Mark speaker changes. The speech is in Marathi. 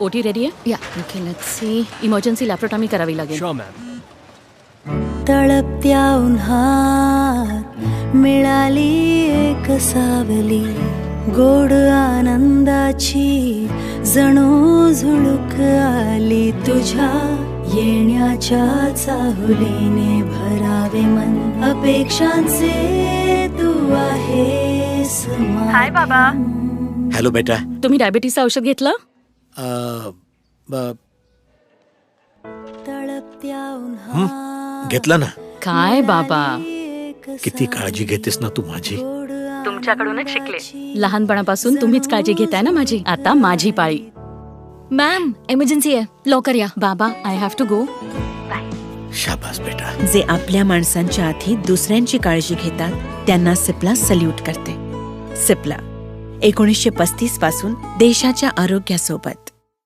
Speaker 1: ओटी रेडी आहे
Speaker 2: या
Speaker 1: okay let's see emergency laparotomy करावी लागेल
Speaker 3: शुअर मॅम
Speaker 4: तळपत्या उन्हात मिळाली एक सावली। गोड आनंदाची जणू झुळूक आली। तुझ्या येण्याच्या चाहुलीने भरावे मन। अपेक्षांचे तू आहेस हाय बाबा.
Speaker 5: हॅलो बेटा.
Speaker 1: तुम्ही डायबिटीसचं औषध घेतलं?
Speaker 5: अ, ब-
Speaker 4: तळपत्या उन्हात
Speaker 5: घेतलं ना?
Speaker 1: काय बाबा?
Speaker 5: किती काळजी घेतेस ना तू माझी?
Speaker 1: तुमच्याकडूनच शिकले. लहानपणापासून तुम्हीच काळजी घेताय ना माझी? आता माझी पाळी.
Speaker 2: मॅम एमर्जन्सी आहे. लवकर या.
Speaker 1: बाबा आय हॅव टू गो
Speaker 5: शाबास बेटा.
Speaker 6: जे आपल्या माणसांच्या आधी दुसऱ्यांची काळजी घेतात त्यांना सिप्ला सल्यूट करते. सिप्ला. एकोणीसशे पस्तीसपासून देशाच्या आरोग्यासोबत.